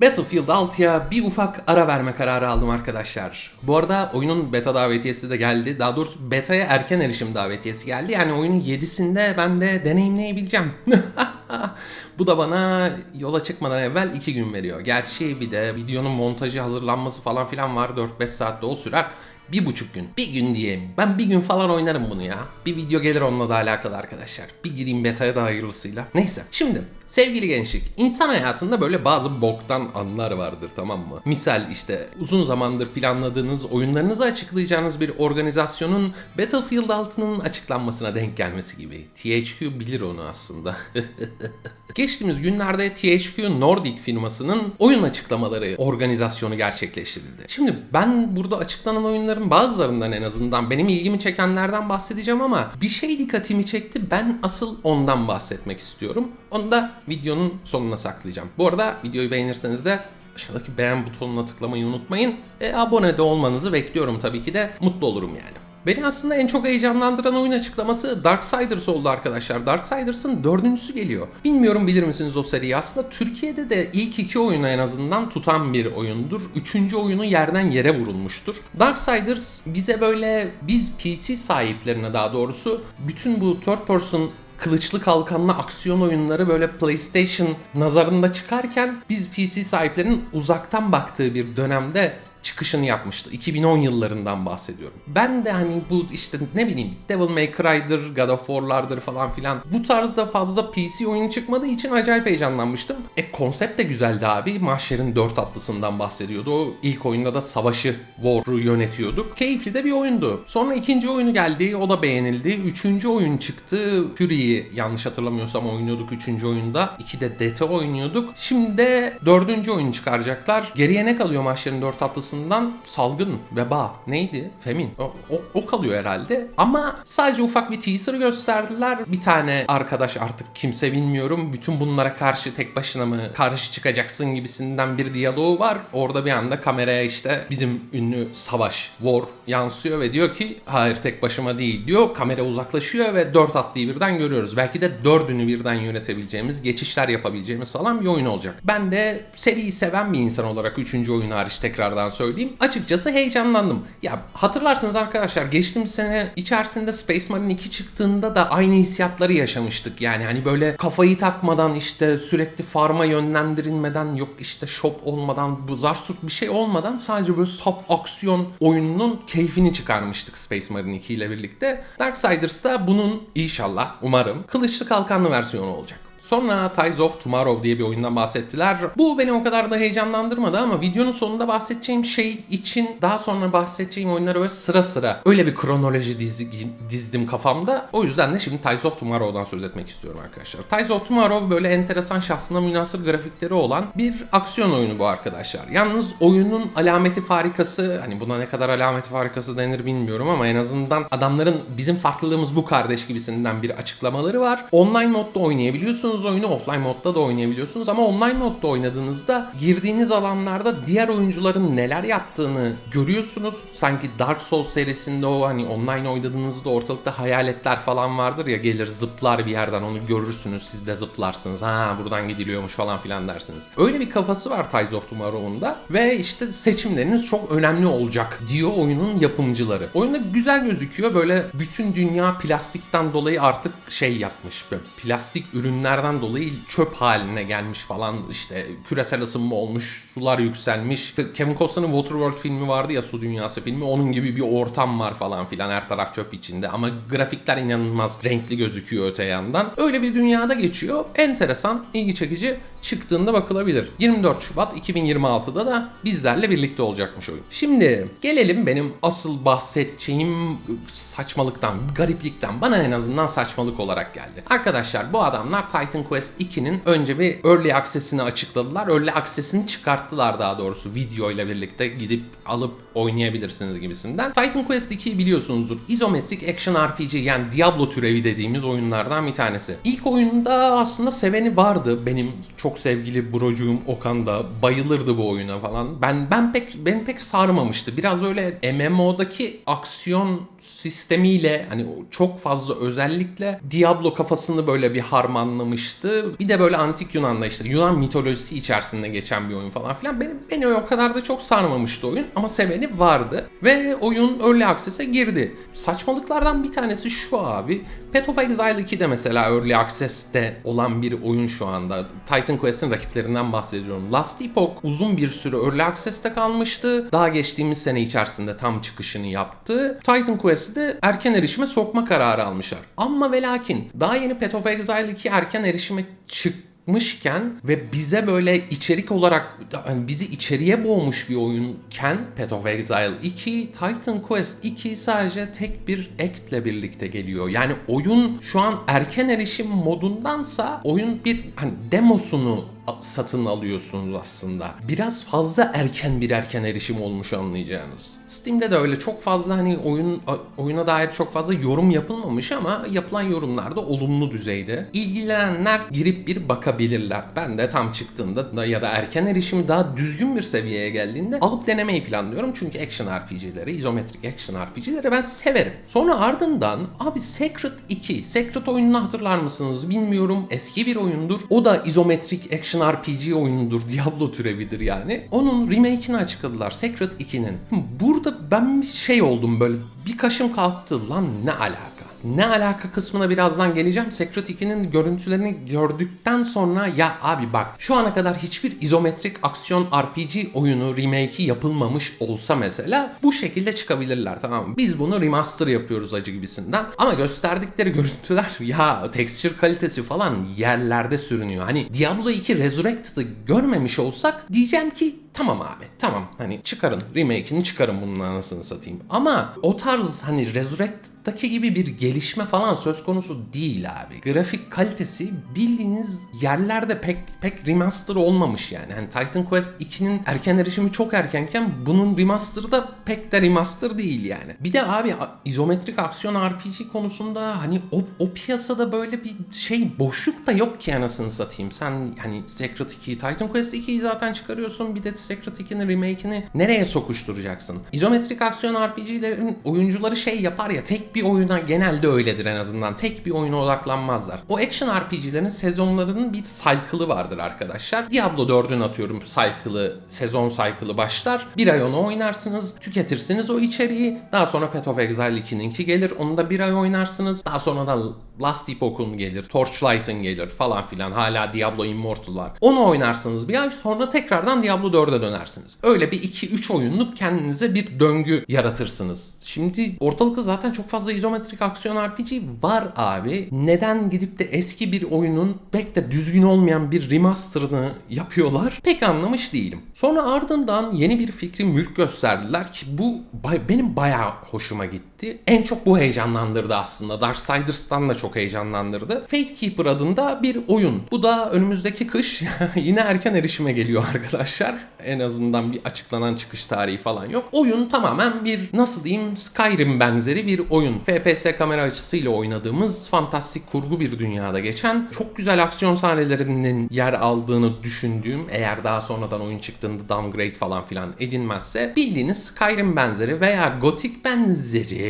Battlefield 6'ya bir ufak ara verme kararı aldım arkadaşlar. Bu arada oyunun beta davetiyesi de geldi. Daha doğrusu beta'ya erken erişim davetiyesi geldi. Yani oyunun 7'sinde ben de deneyimleyebileceğim. Bu da bana yola çıkmadan evvel 2 gün veriyor. Gerçi bir de videonun montajı hazırlanması falan filan var. 4-5 saatte o sürer. Bir buçuk gün. Bir gün diyeyim. Ben bir gün falan oynarım bunu ya. Bir video gelir onunla da alakalı arkadaşlar. Bir gireyim beta'ya da hayırlısıyla. Neyse. Şimdi sevgili gençlik. insan hayatında böyle bazı boktan anlar vardır tamam mı? Misal işte uzun zamandır planladığınız oyunlarınızı açıklayacağınız bir organizasyonun Battlefield 6'nın açıklanmasına denk gelmesi gibi. THQ bilir onu aslında. Geçtiğimiz günlerde THQ Nordic firmasının oyun açıklamaları organizasyonu gerçekleştirildi. Şimdi ben burada açıklanan oyunların bazılarından en azından benim ilgimi çekenlerden bahsedeceğim ama bir şey dikkatimi çekti. Ben asıl ondan bahsetmek istiyorum. Onu da videonun sonuna saklayacağım. Bu arada videoyu beğenirseniz de aşağıdaki beğen butonuna tıklamayı unutmayın. E, abone de olmanızı bekliyorum tabii ki de. Mutlu olurum yani. Beni aslında en çok heyecanlandıran oyun açıklaması Darksiders oldu arkadaşlar. Darksiders'ın dördüncüsü geliyor. Bilmiyorum bilir misiniz o seriyi? Aslında Türkiye'de de ilk iki oyunu en azından tutan bir oyundur. Üçüncü oyunu yerden yere vurulmuştur. Darksiders bize böyle biz PC sahiplerine daha doğrusu bütün bu third person kılıçlı kalkanlı aksiyon oyunları böyle PlayStation nazarında çıkarken biz PC sahiplerinin uzaktan baktığı bir dönemde çıkışını yapmıştı. 2010 yıllarından bahsediyorum. Ben de hani bu işte ne bileyim Devil May Cry'dır, God of War'lardır falan filan. Bu tarzda fazla PC oyun çıkmadığı için acayip heyecanlanmıştım. E konsept de güzeldi abi. Mahşer'in dört atlısından bahsediyordu. O ilk oyunda da savaşı, War'u yönetiyorduk. Keyifli de bir oyundu. Sonra ikinci oyunu geldi. O da beğenildi. Üçüncü oyun çıktı. Fury'yi yanlış hatırlamıyorsam oynuyorduk üçüncü oyunda. İki de DT oynuyorduk. Şimdi de dördüncü oyun çıkaracaklar. Geriye ne kalıyor Mahşer'in dört atlısı açısından salgın, veba neydi? Femin. O, o, o kalıyor herhalde. Ama sadece ufak bir teaser gösterdiler. Bir tane arkadaş artık kimse bilmiyorum. Bütün bunlara karşı tek başına mı karşı çıkacaksın gibisinden bir diyaloğu var. Orada bir anda kameraya işte bizim ünlü savaş, war yansıyor ve diyor ki hayır tek başıma değil diyor. Kamera uzaklaşıyor ve dört atlıyı birden görüyoruz. Belki de dördünü birden yönetebileceğimiz, geçişler yapabileceğimiz falan bir oyun olacak. Ben de seriyi seven bir insan olarak üçüncü oyunu hariç tekrardan söyleyeyim söyleyeyim. Açıkçası heyecanlandım. Ya hatırlarsınız arkadaşlar geçtiğimiz sene içerisinde Space Marine 2 çıktığında da aynı hissiyatları yaşamıştık. Yani hani böyle kafayı takmadan işte sürekli farma yönlendirilmeden yok işte shop olmadan bu zarsurt bir şey olmadan sadece böyle saf aksiyon oyununun keyfini çıkarmıştık Space Marine 2 ile birlikte. Darksiders da bunun inşallah umarım kılıçlı kalkanlı versiyonu olacak. Sonra Ties of Tomorrow diye bir oyundan bahsettiler. Bu beni o kadar da heyecanlandırmadı ama videonun sonunda bahsedeceğim şey için daha sonra bahsedeceğim oyunları böyle sıra sıra öyle bir kronoloji dizi, dizdim kafamda. O yüzden de şimdi Ties of Tomorrow'dan söz etmek istiyorum arkadaşlar. Ties of Tomorrow böyle enteresan şahsına münasır grafikleri olan bir aksiyon oyunu bu arkadaşlar. Yalnız oyunun alameti farikası hani buna ne kadar alameti farikası denir bilmiyorum ama en azından adamların bizim farklılığımız bu kardeş gibisinden bir açıklamaları var. Online modda oynayabiliyorsunuz oynadığınız oyunu offline modda da oynayabiliyorsunuz ama online modda oynadığınızda girdiğiniz alanlarda diğer oyuncuların neler yaptığını görüyorsunuz. Sanki Dark Souls serisinde o hani online oynadığınızda ortalıkta hayaletler falan vardır ya gelir zıplar bir yerden onu görürsünüz siz de zıplarsınız. Ha buradan gidiliyormuş falan filan dersiniz. Öyle bir kafası var Ties of Tomorrow'un ve işte seçimleriniz çok önemli olacak diyor oyunun yapımcıları. Oyunda güzel gözüküyor böyle bütün dünya plastikten dolayı artık şey yapmış. Böyle plastik ürünler sebeplerden dolayı çöp haline gelmiş falan işte küresel ısınma olmuş, sular yükselmiş. Kevin Costner'ın Waterworld filmi vardı ya Su Dünyası filmi. Onun gibi bir ortam var falan filan her taraf çöp içinde ama grafikler inanılmaz renkli gözüküyor öte yandan. Öyle bir dünyada geçiyor. Enteresan, ilgi çekici çıktığında bakılabilir. 24 Şubat 2026'da da bizlerle birlikte olacakmış oyun. Şimdi gelelim benim asıl bahsedeceğim saçmalıktan, gariplikten. Bana en azından saçmalık olarak geldi. Arkadaşlar bu adamlar Titan Quest 2'nin önce bir Early Access'ini açıkladılar. Early Access'ini çıkarttılar daha doğrusu video ile birlikte gidip alıp oynayabilirsiniz gibisinden. Titan Quest 2'yi biliyorsunuzdur. İzometrik action RPG yani Diablo türevi dediğimiz oyunlardan bir tanesi. İlk oyunda aslında seveni vardı. Benim çok sevgili brocuğum Okan da bayılırdı bu oyuna falan. Ben ben pek ben pek sarmamıştı. Biraz böyle MMO'daki aksiyon sistemiyle hani çok fazla özellikle Diablo kafasını böyle bir harmanlamış kalmıştı. Bir de böyle antik Yunan'da işte Yunan mitolojisi içerisinde geçen bir oyun falan filan. Benim, beni o kadar da çok sarmamıştı oyun ama seveni vardı. Ve oyun Early Access'e girdi. Saçmalıklardan bir tanesi şu abi. Path of Exile 2 de mesela Early Access'te olan bir oyun şu anda. Titan Quest'in rakiplerinden bahsediyorum. Last Epoch uzun bir süre Early Access'te kalmıştı. Daha geçtiğimiz sene içerisinde tam çıkışını yaptı. Titan Quest'i de erken erişime sokma kararı almışlar. Ama ve lakin daha yeni Path of Exile 2 erken erişime çıkmışken ve bize böyle içerik olarak hani bizi içeriye boğmuş bir oyunken Path of Exile 2, Titan Quest 2 sadece tek bir act'le birlikte geliyor. Yani oyun şu an erken erişim modundansa oyun bir hani demosunu satın alıyorsunuz aslında. Biraz fazla erken bir erken erişim olmuş anlayacağınız. Steam'de de öyle çok fazla hani oyun oyuna dair çok fazla yorum yapılmamış ama yapılan yorumlar da olumlu düzeyde. İlgilenenler girip bir bakabilirler. Ben de tam çıktığında da ya da erken erişimi daha düzgün bir seviyeye geldiğinde alıp denemeyi planlıyorum. Çünkü action RPG'leri, izometrik action RPG'leri ben severim. Sonra ardından abi Secret 2. Secret oyununu hatırlar mısınız bilmiyorum. Eski bir oyundur. O da izometrik action action RPG oyunudur. Diablo türevidir yani. Onun remake'ini açıkladılar. Secret 2'nin. Burada ben bir şey oldum böyle. Bir kaşım kalktı. Lan ne alaka? Ne alaka kısmına birazdan geleceğim. Secret 2'nin görüntülerini gördükten sonra ya abi bak şu ana kadar hiçbir izometrik aksiyon RPG oyunu remake'i yapılmamış olsa mesela bu şekilde çıkabilirler tamam? Biz bunu remaster yapıyoruz acı gibisinden. Ama gösterdikleri görüntüler ya texture kalitesi falan yerlerde sürünüyor. Hani Diablo 2 Resurrected'ı görmemiş olsak diyeceğim ki tamam abi tamam hani çıkarın remake'ini çıkarın bunun anasını satayım. Ama o tarz hani Resurrect'taki gibi bir gelişme falan söz konusu değil abi. Grafik kalitesi bildiğiniz yerlerde pek pek remaster olmamış yani. Hani Titan Quest 2'nin erken erişimi çok erkenken bunun remasterı da pek de remaster değil yani. Bir de abi izometrik aksiyon RPG konusunda hani o, o piyasada böyle bir şey boşluk da yok ki anasını satayım. Sen hani Secret 2, Titan Quest 2'yi zaten çıkarıyorsun bir de Secret 2'nin remake'ini nereye sokuşturacaksın? İzometrik aksiyon RPG'lerin oyuncuları şey yapar ya tek bir oyuna genelde öyledir en azından. Tek bir oyuna odaklanmazlar. O action RPG'lerin sezonlarının bir cycle'ı vardır arkadaşlar. Diablo 4'ün atıyorum cycle'ı, sezon cycle'ı başlar. Bir ay onu oynarsınız, tüketirsiniz o içeriği. Daha sonra Path of Exile 2'ninki gelir. Onu da bir ay oynarsınız. Daha sonra da Last Epoch'un gelir, Torchlight'ın gelir falan filan. Hala Diablo Immortal var. Onu oynarsınız bir ay sonra tekrardan Diablo 4'e dönersiniz. Öyle bir 2-3 oyunluk kendinize bir döngü yaratırsınız. Şimdi ortalıkta zaten çok fazla izometrik aksiyon RPG var abi. Neden gidip de eski bir oyunun pek de düzgün olmayan bir remasterını yapıyorlar? Pek anlamış değilim. Sonra ardından yeni bir fikri mülk gösterdiler ki bu benim bayağı hoşuma gitti. En çok bu heyecanlandırdı aslında. Darksiders'tan da çok heyecanlandırdı. Fatekeeper adında bir oyun. Bu da önümüzdeki kış yine erken erişime geliyor arkadaşlar. En azından bir açıklanan çıkış tarihi falan yok. Oyun tamamen bir nasıl diyeyim Skyrim benzeri bir oyun. FPS kamera açısıyla oynadığımız fantastik kurgu bir dünyada geçen çok güzel aksiyon sahnelerinin yer aldığını düşündüğüm eğer daha sonradan oyun çıktığında downgrade falan filan edinmezse bildiğiniz Skyrim benzeri veya Gothic benzeri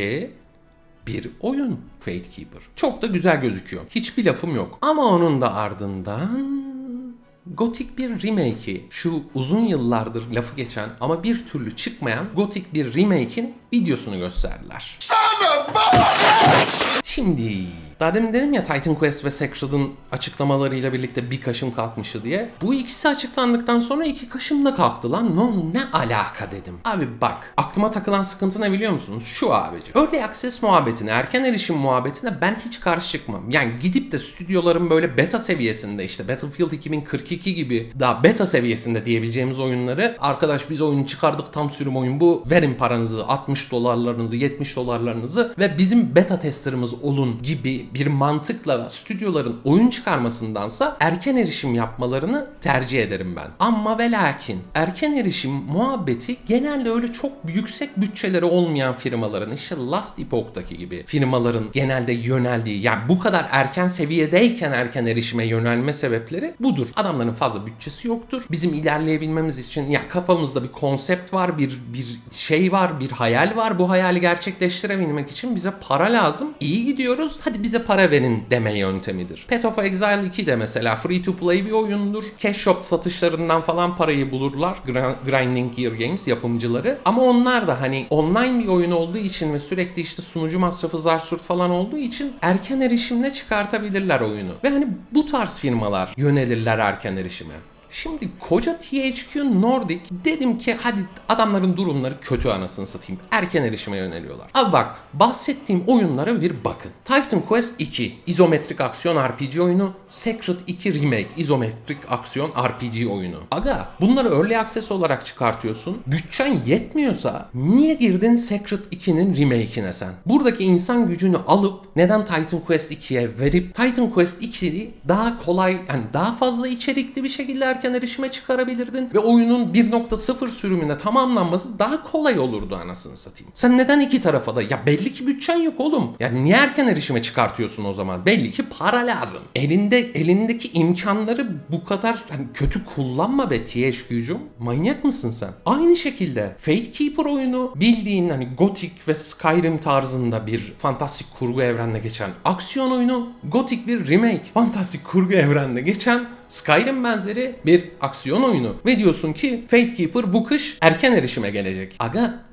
bir oyun Fatekeeper. Çok da güzel gözüküyor. Hiçbir lafım yok. Ama onun da ardından Gothic bir remake'i, şu uzun yıllardır lafı geçen ama bir türlü çıkmayan Gothic bir remake'in videosunu gösterdiler. Şimdi daha demin dedim ya Titan Quest ve Sacred'ın açıklamalarıyla birlikte bir kaşım kalkmıştı diye. Bu ikisi açıklandıktan sonra iki kaşım da kalktı lan. No, ne alaka dedim. Abi bak aklıma takılan sıkıntı ne biliyor musunuz? Şu abici. Early Access muhabbetine, erken erişim muhabbetine ben hiç karşı çıkmam. Yani gidip de stüdyoların böyle beta seviyesinde işte Battlefield 2042 gibi daha beta seviyesinde diyebileceğimiz oyunları arkadaş biz oyunu çıkardık tam sürüm oyun bu verin paranızı 60 dolarlarınızı 70 dolarlarınızı ve bizim beta testerımız olun gibi bir mantıkla stüdyoların oyun çıkarmasındansa erken erişim yapmalarını tercih ederim ben. Ama ve lakin erken erişim muhabbeti genelde öyle çok yüksek bütçeleri olmayan firmaların işte Last Epoch'taki gibi firmaların genelde yöneldiği yani bu kadar erken seviyedeyken erken erişime yönelme sebepleri budur. Adamların fazla bütçesi yoktur. Bizim ilerleyebilmemiz için ya kafamızda bir konsept var, bir bir şey var, bir hayal var. Bu hayali gerçekleştirebilmek için bize para lazım. İyi gidiyoruz. Hadi bize para verin deme yöntemidir. Path of Exile 2 de mesela free to play bir oyundur. Cash shop satışlarından falan parayı bulurlar. Grinding Gear Games yapımcıları. Ama onlar da hani online bir oyun olduğu için ve sürekli işte sunucu masrafı zarsurt falan olduğu için erken erişimle çıkartabilirler oyunu. Ve hani bu tarz firmalar yönelirler erken erişime. Şimdi koca THQ Nordic dedim ki hadi adamların durumları kötü anasını satayım. Erken erişime yöneliyorlar. Abi bak bahsettiğim oyunlara bir bakın. Titan Quest 2 izometrik aksiyon RPG oyunu. Secret 2 Remake izometrik aksiyon RPG oyunu. Aga bunları early access olarak çıkartıyorsun. Bütçen yetmiyorsa niye girdin Secret 2'nin remake'ine sen? Buradaki insan gücünü alıp neden Titan Quest 2'ye verip Titan Quest 2'yi daha kolay yani daha fazla içerikli bir şekilde erken erişime çıkarabilirdin ve oyunun 1.0 sürümüne tamamlanması daha kolay olurdu anasını satayım. Sen neden iki tarafa da ya belli ki bütçen yok oğlum. Ya niye erken erişime çıkartıyorsun o zaman? Belli ki para lazım. Elinde elindeki imkanları bu kadar hani kötü kullanma be THQ'cum. Manyak mısın sen? Aynı şekilde Fate Keeper oyunu bildiğin hani Gothic ve Skyrim tarzında bir fantastik kurgu evrende geçen aksiyon oyunu. Gothic bir remake. Fantastik kurgu evrende geçen Skyrim benzeri bir aksiyon oyunu. Ve diyorsun ki Fate Keeper bu kış erken erişime gelecek. Aga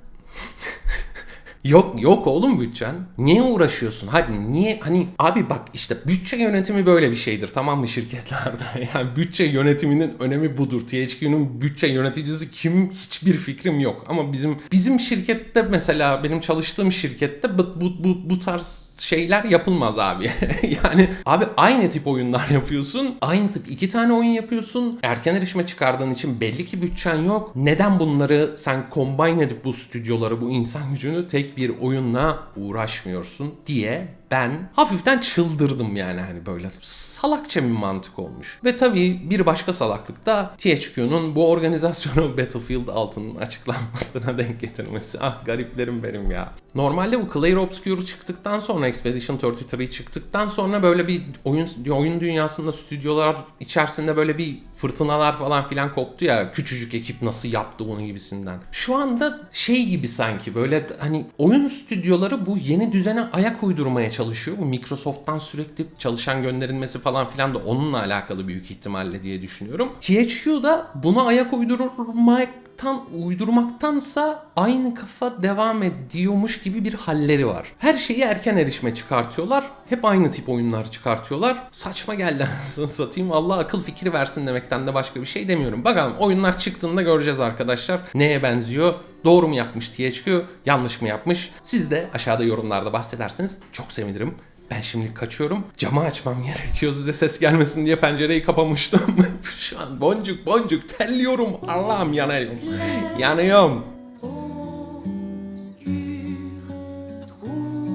Yok yok oğlum bütçen. Niye uğraşıyorsun? Hadi niye hani abi bak işte bütçe yönetimi böyle bir şeydir tamam mı şirketlerde? Yani bütçe yönetiminin önemi budur. THQ'nun bütçe yöneticisi kim hiçbir fikrim yok. Ama bizim bizim şirkette mesela benim çalıştığım şirkette bu bu bu, bu tarz şeyler yapılmaz abi. yani abi aynı tip oyunlar yapıyorsun. Aynı tip iki tane oyun yapıyorsun. Erken erişime çıkardığın için belli ki bütçen yok. Neden bunları sen combine edip bu stüdyoları, bu insan gücünü tek bir oyunla uğraşmıyorsun diye ben hafiften çıldırdım yani hani böyle salakça bir mantık olmuş. Ve tabii bir başka salaklık da THQ'nun bu organizasyonu Battlefield 6'nın açıklanmasına denk getirmesi. Ah gariplerim benim ya. Normalde bu Clair Obscure çıktıktan sonra Expedition 33 çıktıktan sonra böyle bir oyun oyun dünyasında stüdyolar içerisinde böyle bir fırtınalar falan filan koptu ya. Küçücük ekip nasıl yaptı bunu gibisinden. Şu anda şey gibi sanki böyle hani oyun stüdyoları bu yeni düzene ayak uydurmaya çalışıyor. Bu Microsoft'tan sürekli çalışan gönderilmesi falan filan da onunla alakalı büyük ihtimalle diye düşünüyorum. THQ da buna ayak uydurmak tan uydurmaktansa aynı kafa devam ediyormuş gibi bir halleri var. Her şeyi erken erişime çıkartıyorlar. Hep aynı tip oyunlar çıkartıyorlar. Saçma geldi anasını satayım. Allah akıl fikri versin demekten de başka bir şey demiyorum. Bakalım oyunlar çıktığında göreceğiz arkadaşlar. Neye benziyor? Doğru mu yapmış THQ? Yanlış mı yapmış? Siz de aşağıda yorumlarda bahsederseniz çok sevinirim. Ben şimdi kaçıyorum. Camı açmam gerekiyor size ses gelmesin diye pencereyi kapamıştım. Şu an boncuk boncuk terliyorum. Allah'ım yanıyorum. Yanıyorum.